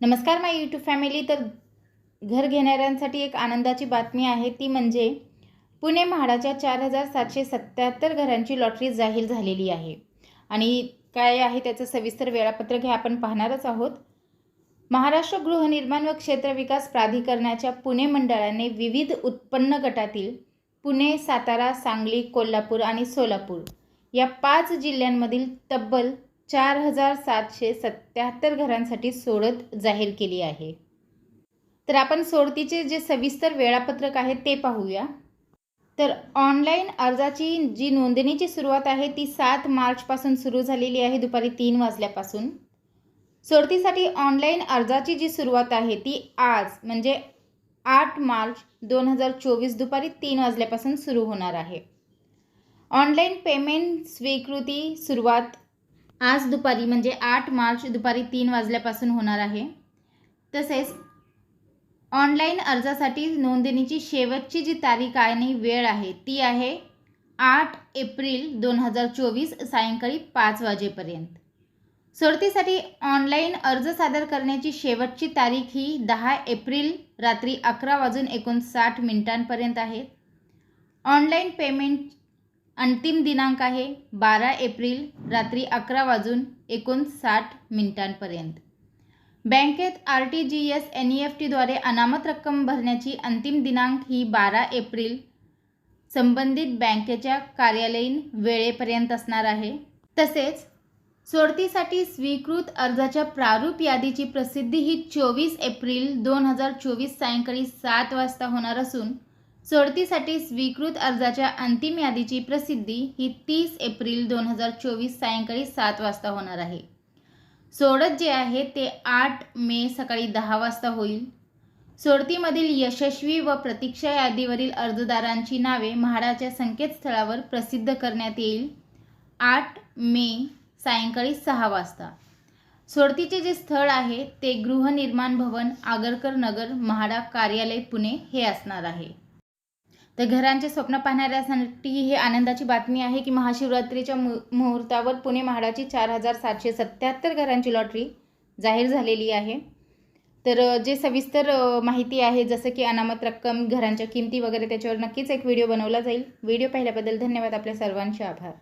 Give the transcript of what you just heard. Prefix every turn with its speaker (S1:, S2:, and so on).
S1: नमस्कार माय YouTube family तर घर घेणाऱ्यांसाठी एक आनंदाची बातमी आहे. ती म्हणजे पुणे म्हाडाच्या चार हजार सातशे सत्याहत्तर घरांची लॉटरी जाहीर झालेली आहे. आणि काय आहे त्याचं सविस्तर वेळापत्रक हे आपण पाहणारच आहोत. महाराष्ट्र गृहनिर्माण व क्षेत्र विकास प्राधिकरणाच्या पुणे मंडळाने विविध उत्पन्न गटातील पुणे सातारा सांगली कोल्हापूर आणि सोलापूर या पाच जिल्ह्यांमधील तब्बल चार हजार सातशे सत्याहत्तर घरांसाठी सोडत जाहीर केली आहे. तर आपण सोडतीचे जे सविस्तर वेळापत्रक आहे ते पाहूया. तर ऑनलाईन अर्जाची जी नोंदणीची सुरुवात आहे ती सात मार्चपासून सुरू झालेली आहे दुपारी तीन वाजल्यापासून. सोडतीसाठी ऑनलाईन अर्जाची जी सुरुवात आहे ती आज म्हणजे आठ मार्च दोन हजार चोवीस दुपारी तीन वाजल्यापासून सुरू होणार आहे. ऑनलाईन पेमेंट स्वीकृती सुरुवात आज दुपारी म्हणजे आठ मार्च दुपारी तीन वाजल्यापासून होणार आहे. तसेच ऑनलाईन अर्जासाठी नोंदणीची शेवटची जी तारीख आणि वेळ आहे ती आहे आठ एप्रिल दोन हजार चोवीस सायंकाळी पाच वाजेपर्यंत. सोडतीसाठी ऑनलाईन अर्ज सादर करण्याची शेवटची तारीख ही दहा एप्रिल रात्री अकरा वाजून एकोणसाठ मिनिटांपर्यंत आहे. ऑनलाईन पेमेंट अंतिम दिनांक आहे बारा एप्रिल रात्री अकरा वाजून एकोणसाठ मिनिटांपर्यंत. बँकेत R T G S N E F टीद्वारे अनामत रक्कम भरण्याची अंतिम दिनांक ही बारा एप्रिल संबंधित बँकेच्या कार्यालयीन वेळेपर्यंत असणार आहे. तसेच सोडतीसाठी स्वीकृत अर्जाच्या प्रारूप यादीची प्रसिद्धी ही चोवीस एप्रिल दोन हजार चोवीस सायंकाळी सात वाजता होणार असून सोडतीसाठी स्वीकृत अर्जाच्या अंतिम यादीची प्रसिद्धी ही तीस एप्रिल दोन हजार चोवीस सायंकाळी सात वाजता होणार आहे. सोडत जे आहे ते आठ मे सकाळी दहा वाजता होईल. सोडतीमधील यशस्वी व प्रतीक्षा यादीवरील अर्जदारांची नावे म्हाडाच्या संकेतस्थळावर प्रसिद्ध करण्यात येईल. आठ मे सायंकाळी सहा वाजता. सोडतीचे जे स्थळ आहे ते गृहनिर्माण भवन आगरकर नगर म्हाडा कार्यालय पुणे हे असणार आहे. तर घरांचे स्वप्न पाहणाऱ्यासाठी ही आनंदाची बातमी आहे की महाशिवरात्रीच्या मु मुहूर्तावर पुणे म्हाडाची चार हजार सातशे सत्याहत्तर घरांची लॉटरी जाहीर झालेली आहे. तर जे सविस्तर माहिती आहे जसं की अनामत रक्कम घरांच्या किमती वगैरे त्याच्यावर नक्कीच एक व्हिडिओ बनवला जाईल. व्हिडिओ पाहिल्याबद्दल धन्यवाद. आपल्या सर्वांचे आभार.